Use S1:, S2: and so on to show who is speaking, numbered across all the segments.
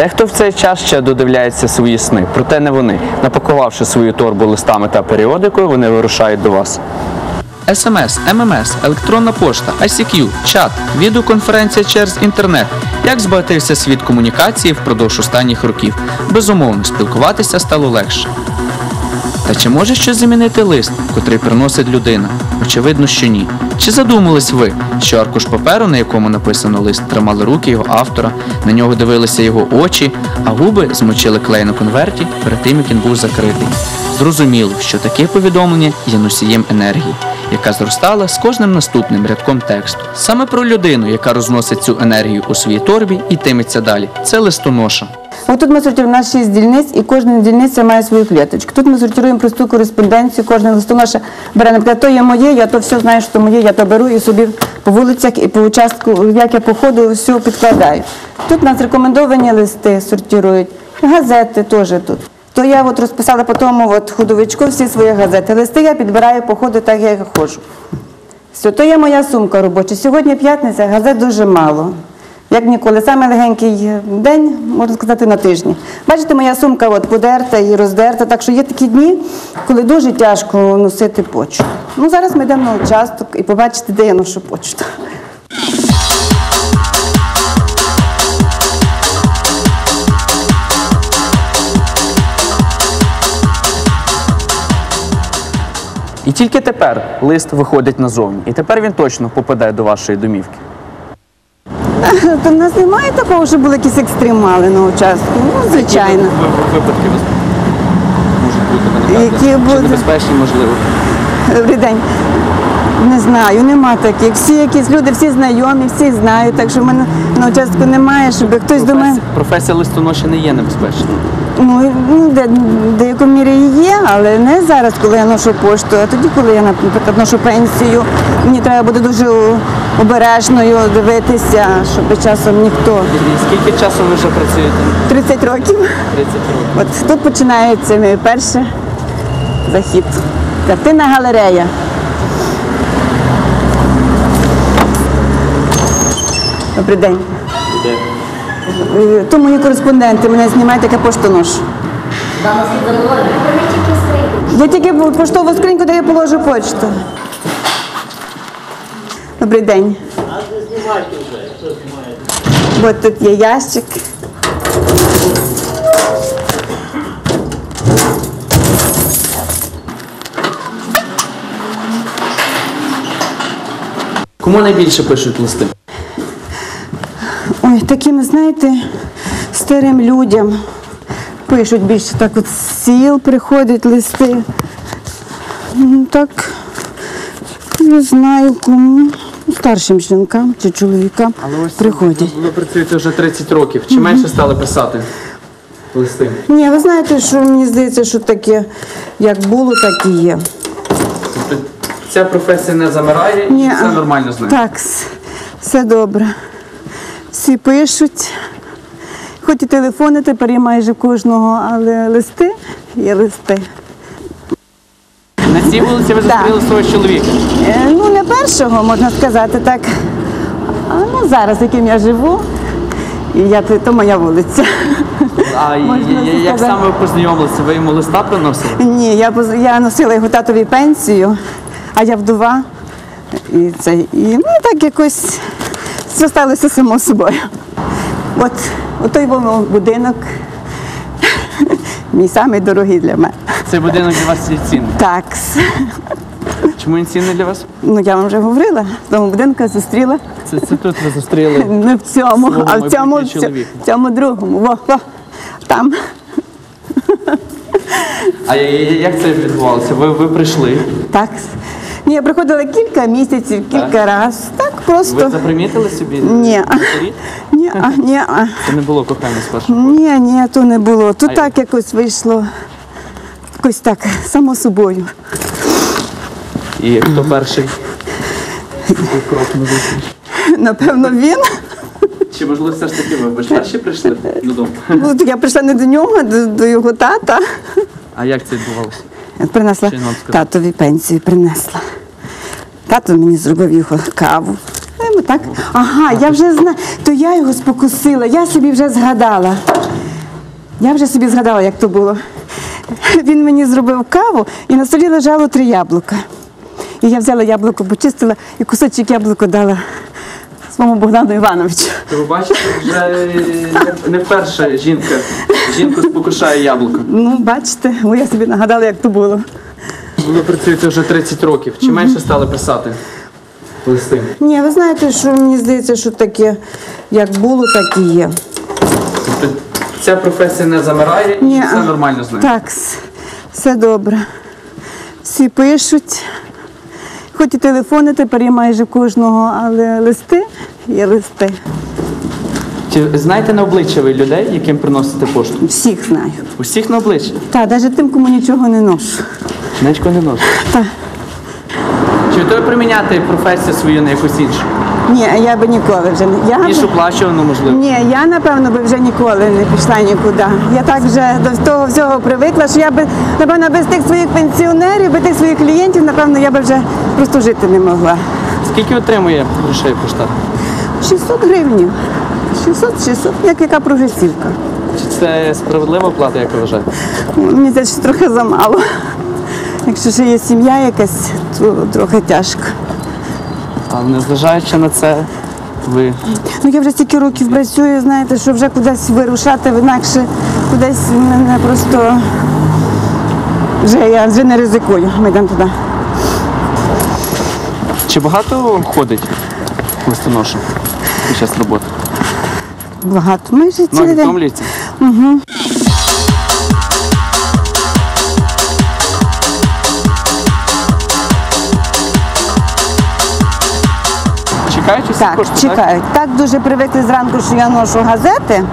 S1: Дехто в цей час ще додивляється свої сни, проте не вони. Напакувавши свою торбу листами та періодикою, вони вирушають до вас.
S2: СМС, ММС, електронна пошта, ICQ, чат, відеоконференція через інтернет. Як збагатився світ комунікації впродовж останніх років? Безумовно, спілкуватися стало легше. Та чи може щось замінити лист, котрий приносить людина? Очевидно, що ні. Чи задумались ви, що аркуш паперу, на якому написано лист, тримали руки його автора, на нього дивилися його очі, а губи змочили клей на конверті перед тим, як він був закритий? Зрозуміло, що таке повідомлення є носієм енергії, яка зростала з кожним наступним рядком тексту. Саме про людину, яка розносить цю енергію у своїй торбі і тиметься далі. Це листоноша.
S3: Тут ми сортуємо нас шість дільниць, і кожна дільниця має свою клеточку. Тут ми сортуємо просту кореспонденцію, кожен листоноша бере, наприклад, то є моє, я то все знаю, що моє, я то беру і собі по вулицях і по участку, як я походу, все підкладаю. Тут нас рекомендовані листи сортують, газети теж тут. То я от розписала по тому от ходовичку всі свої газети. Листи я підбираю по ходу, так як я ходжу. Все, то є моя сумка робоча. Сьогодні п'ятниця, газет дуже мало. Як ніколи, саме легенький день, можна сказати, на тижні. Бачите, моя сумка от подерта і роздерта, так що є такі дні, коли дуже тяжко носити почту. Ну, зараз ми йдемо на участок і побачите, де я ношу почту.
S1: Тільки тепер лист виходить назовні, і тепер він точно попаде до вашої домівки.
S3: То в нас немає такого, що були якісь екстремали на участку. Ну, звичайно.
S1: Випадки можуть бути
S3: Які Чи
S1: небезпечні, можливо.
S3: Добрий день. Не знаю, нема таких. Всі якісь люди, всі знайомі, всі знають, так що в мене на участку немає, щоб хтось до мене.
S1: Професія листоноші не є небезпечною.
S3: Ну, де, деякій мірі і є, але не зараз, коли я ношу пошту, а тоді, коли я, наприклад, ношу пенсію, мені треба буде дуже обережною дивитися, щоб часом ніхто.
S1: Скільки часу ви вже працюєте?
S3: 30 років.
S1: 30 років.
S3: От тут починається мій перший захід. Картина галерея. Добрий день. Е, То мої кореспонденти мене знімають, як я пошту ношу. Я тільки поштову скриньку, де я положу почту. Добрий день. От тут є ящик.
S1: Кому найбільше пишуть листи?
S3: Ой, таким, знаєте, старим людям пишуть більше так от з сіл приходять листи. Ну, Так, не знаю кому. Старшим жінкам чи чоловікам приходять.
S1: Ви працюєте вже 30 років. Чи менше стали писати листи?
S3: Ні, ви знаєте, що мені здається, що таке, як було, так і є.
S1: Тобто ця професія не замирає і все нормально з нею?
S3: Так, все добре. Всі пишуть. Хоч і телефони тепер є майже кожного, але листи є листи.
S1: На цій вулиці ви зустріли свого чоловіка.
S3: Е, Ну, не першого, можна сказати так. А ну, зараз, яким я живу, і я, то моя вулиця.
S1: А як
S3: сказати.
S1: саме ви познайомилися? Ви йому листа приносили?
S3: Ні, я, поз- я носила його татові пенсію, а я вдова. І, це, і ну, так якось все сталося само собою. От, от той був будинок, мій самий дорогий для мене.
S1: Цей будинок для вас є цінний.
S3: Так.
S1: Чому він цінний для вас?
S3: Ну я вам вже говорила, в тому будинку я зустріла.
S1: Це, це тут ви зустріли.
S3: Не в цьому, а в цьому, в цьому, в цьому другому. Во, во, там.
S1: А як це відбувалося? Ви, ви прийшли,
S3: Так. Ні, я приходила кілька місяців, кілька разів. Так просто.
S1: ви запримітили собі?
S3: Ні. Ні, а, ні, а.
S1: Це не було кохання спершу.
S3: Ні, ні, то не було. То
S1: А
S3: так якось вийшло. Якось так, само собою.
S1: І хто перший крок на зустріч?
S3: Напевно, він.
S1: Чи можливо все ж таки ви? Ви ж перші прийшли додому?
S3: Ну, я прийшла не до нього, а до, до його тата.
S1: А як це відбувалося?
S3: Принесла татові пенсію, принесла. Тато мені зробив його каву. Ну, так. Ага, я вже знаю. То я його спокусила, я собі вже згадала. Я вже собі згадала, як то було. Він мені зробив каву, і на столі лежало три яблука. І я взяла яблуко, почистила і кусочок яблука дала своєму Богдану Івановичу.
S1: То ви бачите, вже не вперше жінка жінку спокушає яблуко.
S3: Ну, бачите, о, я собі нагадала, як то було.
S1: Ви працюєте вже 30 років. Чи менше стали писати листи?
S3: Ні, ви знаєте, що мені здається, що таке, як було, так і є.
S1: Тобто ця професія не замирає і
S3: Ні,
S1: все
S3: а-
S1: нормально з нею.
S3: Так, с- все добре. Всі пишуть. Хоч і телефони тепер є майже в кожного, але листи є листи.
S1: Чи знаєте на обличчя ви людей, яким приносите пошту?
S3: Всіх знаю.
S1: Усіх на обличчя?
S3: Так, навіть тим, кому нічого не ношу.
S1: Нечко не носить.
S3: Так.
S1: Чи готові приміняти професію свою на якусь іншу?
S3: Ні, я би ніколи вже не. Я
S1: Більш
S3: би-
S1: оплачувану, можливо.
S3: Ні, я напевно би вже ніколи не пішла нікуди. Я так вже до того всього привикла, що я би, напевно, без тих своїх пенсіонерів, без тих своїх клієнтів, напевно, я би вже просто жити не могла.
S1: Скільки отримує грошей поштар?
S3: 600 гривень. 600, 600, як яка прогресівка.
S1: Чи це справедлива плата, як ви вважаєте?
S3: Мені здається, що трохи замало. Якщо ще є сім'я якась, то трохи тяжко.
S1: Але незважаючи на це, ви
S3: Ну я вже стільки років працюю, знаєте, що вже кудись вирушати, інакше кудись мене просто вже я вже не ризикую. Ми йдемо туди.
S1: чи багато ходить листоноша під час роботи?
S3: Багато. Ми вже
S1: Ну,
S3: цілий день.
S1: втомлюється? Чекають усі
S3: Так,
S1: кошти,
S3: чекають. Так дуже привикли зранку, що я ношу газети.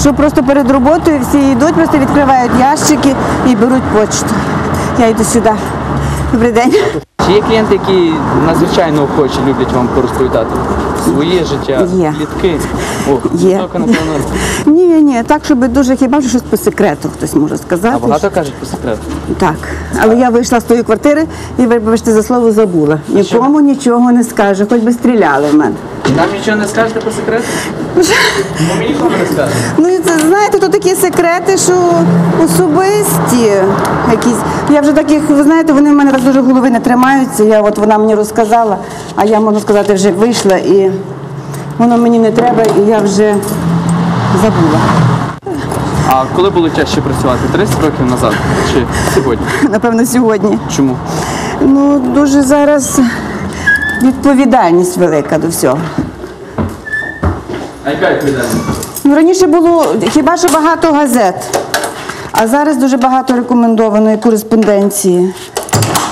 S3: Що просто перед роботою всі йдуть, просто відкривають ящики і беруть почту. Я йду сюди. Добрий день.
S1: Чи є клієнти, які надзвичайно охоче люблять вам порозповідати своє життя,
S3: Є.
S1: плітки? О,
S3: Є.
S1: тільки, напевно.
S3: Ні, ні, так, щоб дуже хіба що щось по секрету хтось може сказати.
S1: А багато кажуть по секрету.
S3: Так, але я вийшла з тої квартири і, вибачте, за слово забула. Нікому нічого не скажу, хоч би стріляли в мене.
S1: Нам нічого не скажете по секрету? Ну, ми нікому не.
S3: Ну це знаєте, то такі секрети, що особисті якісь. Я вже таких, ви знаєте, вони в мене так дуже голови не тримаються. Я от вона мені розказала, а я можна сказати, вже вийшла і воно мені не треба, і я вже забула.
S1: А коли було тяжче працювати? 30 років назад чи сьогодні?
S3: Напевно, сьогодні.
S1: Чому?
S3: Ну, дуже зараз відповідальність велика до всього.
S1: А яка відповідальність?
S3: Ну, раніше було хіба що багато газет, а зараз дуже багато рекомендованої кореспонденції,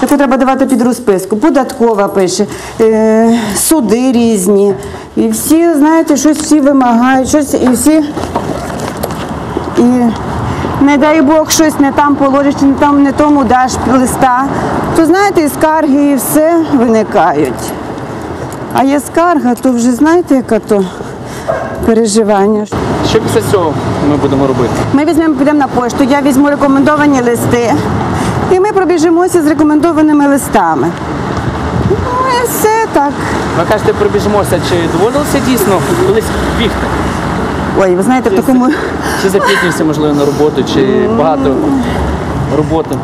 S3: яку треба давати під розписку. Податкова пише, е, суди різні. І всі, знаєте, щось всі вимагають, щось і всі. І не дай Бог щось не там положиш, чи не там не тому даш листа. То знаєте, і скарги, і все виникають. А є скарга, то вже знаєте, яка то переживання.
S1: Що після цього ми будемо робити?
S3: Ми візьмемо, підемо на пошту, я візьму рекомендовані листи. І ми пробіжимося з рекомендованими листами. Ну і все так.
S1: Ви кажете, пробіжимося, чи доводилося дійсно колись бігти?
S3: Ой, ви знаєте, в такому.
S1: Чи запізнюєшся, можливо, на роботу, чи багато роботи?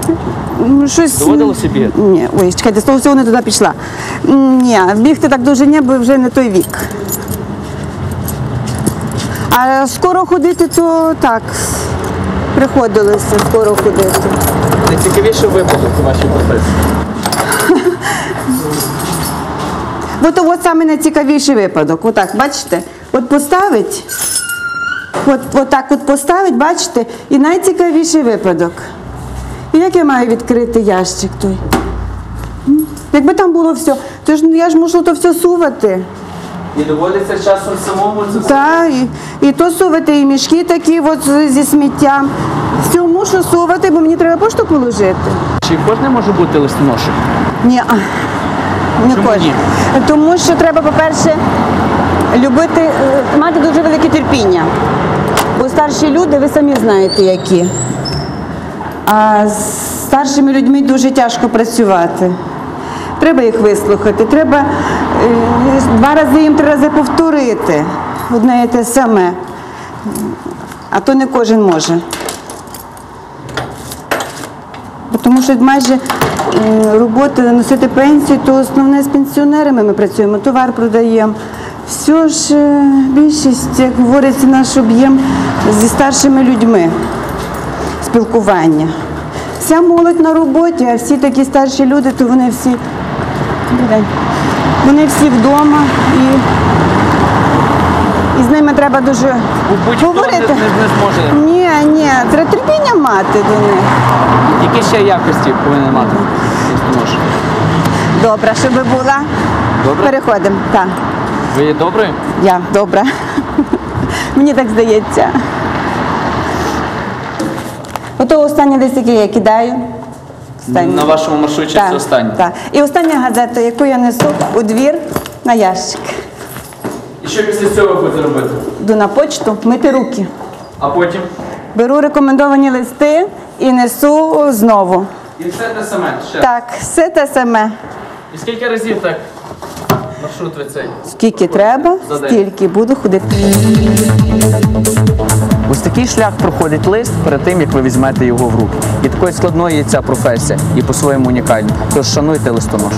S3: ну, Щось...
S1: Доводилося бігати?
S3: Ні, ой, чекайте, з того всього не туди пішла. Ні, бігти так дуже ні, бо вже не той вік. А скоро ходити, то так. Приходилося скоро ходити.
S1: Найцікавіший випадок у вашій професії.
S3: Бо то от саме найцікавіший випадок. Отак, бачите? От поставить, от, от так от поставить, бачите, і найцікавіший випадок. І як я маю відкрити ящик той? Якби там було все, то ж ну, я ж мушу то все сувати.
S1: І доводиться часом самому це все.
S3: Та, і, і то сувати, і мішки такі от зі сміттям. Все мушу сувати, бо мені треба пошту положити.
S1: Чи кожен може бути листоношем?
S3: Ні, а, не
S1: Чому
S3: кожен.
S1: ні?
S3: Тому що треба, по-перше, любити, е, мати дуже велике терпіння. Бо старші люди, ви самі знаєте, які. А з старшими людьми дуже тяжко працювати. Треба їх вислухати, треба два рази їм три рази повторити одне і те саме. а то не кожен може. Тому що майже е, робота носити пенсію, то основне з пенсіонерами ми працюємо, товар продаємо. Все ж е, більшість, як говориться, наш об'єм зі старшими людьми спілкування. Вся молодь на роботі, а всі такі старші люди, то вони всі. Вони всі вдома і, і з ними треба дуже
S1: Будь-хто не, не, не зможе.
S3: Ні, ні, треба терпіння мати до них.
S1: Які ще якості повинен мати?
S3: Добре, щоб була.
S1: Добре?
S3: Переходимо. Так,
S1: Ви є добрий?
S3: я добра. Мені так здається. Ото останні лист, який я кидаю. Останній.
S1: На вашому маршруті
S3: Так,
S1: це останнє.
S3: Так. І остання газета, яку я несу у двір на ящик.
S1: І що після цього ви будете робити?
S3: Йду на почту мити руки.
S1: А потім?
S3: Беру рекомендовані листи і несу знову.
S1: І все те саме. Ще.
S3: Так, все те саме.
S1: І скільки разів так маршрут ви цей?
S3: Скільки треба,
S1: За день.
S3: стільки буду ходити.
S1: Ось такий шлях проходить лист перед тим, як ви візьмете його в руки. І такою складною є ця професія, і по-своєму унікальна. Тож шануйте листонош.